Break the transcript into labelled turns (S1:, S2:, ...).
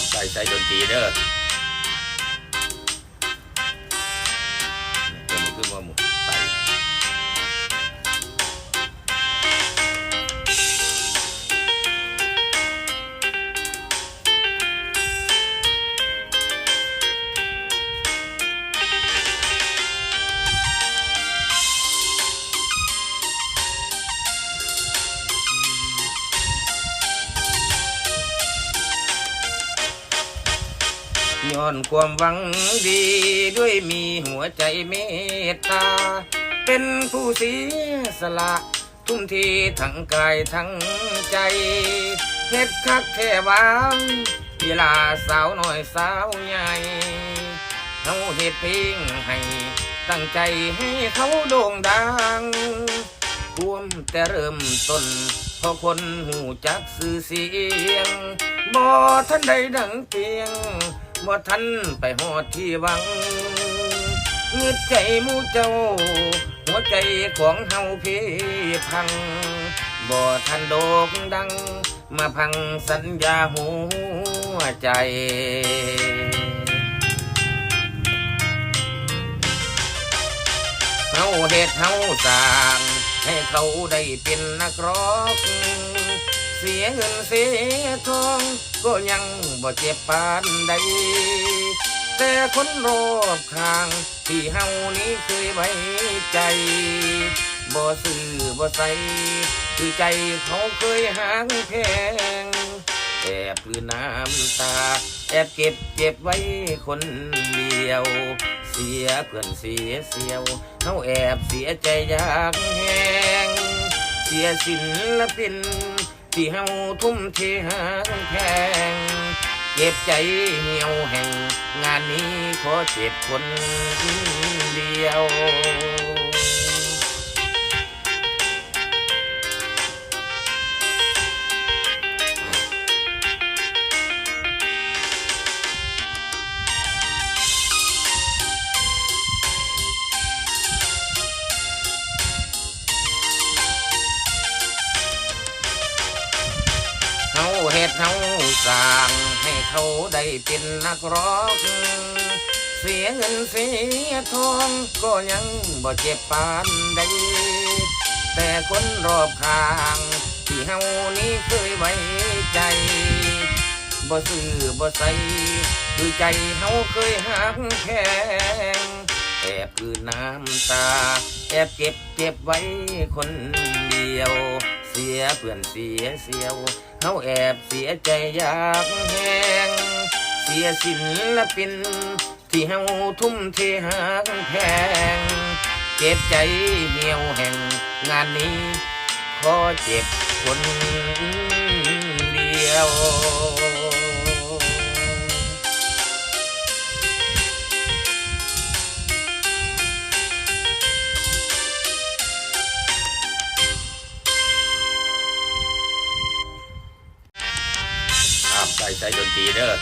S1: ับใส่ใส่ดนตรีเด้อ ย้อนความหวังดีด้วยมีหัวใจเมตตา เป็นผู้เสียสละ ทุ่มเททั้งกายทั้งใจเฮ็ดคักแค่วางเวลาสาวน้อยสาวใหญ่เฮาเฮ็ดเพลงให้ ตั้งใจให้เขาโด่งดังรวมแต่เริ่มต้นพราะคนหูจักสื่อเสียงบ่ทันใดดังเพียง บ่ทันไปหอดที่วังเงืดใจมูเจ้า หัวใจของเฮาเพพัง บ่ทันโดกดัง มาพังสัญญาหัวใจเฮาเฮ็ดเฮาสร้าง ให้เขาได้เป็นนักร้อง เสียเงินเสียทองก็ยังบ่เจ็บปานใด แต่คนรอบข้างที่เฮานี้เคยไว้ใจบ่ซื้อบ่ใส่คือใจเขาเคยหางแพงแอบพือน้ำตา แอบเก็บเจ็บไว้คนเดียว เสียเพื่อนเสียเสียวเขาแอบเสียใจอยากแหงเสียศินละปิน ที่เฮาทุ่มเทหางแพงเจ็บใจเหี่ยวแห่ง งานนี้ขอเจ็บคนเดียว เฮาสร้างให้เขาได้เป็นนักร้องเสียเงินเสียทองก็ยังบ่เจ็บปานใดแต่คนรอบข้างที่เฮานี้เคยไว้ใจบ่ซื้อบ่ใส่คือใจเฮาเคยหักแพงแอบคือน้ำตา แอบเก็บเก็บไว้คนเดียว สียเพื่อนเสียเสียวเฮาแอบเสียใจอยากแหงเสียศิลปิน ที่เฮาทุ่มเทหากแพง เจ็บใจเหี่ยวแห่งงานนี้ ขอเจ็บคนเดียว ใส่ใส่ดนตรีเด้อ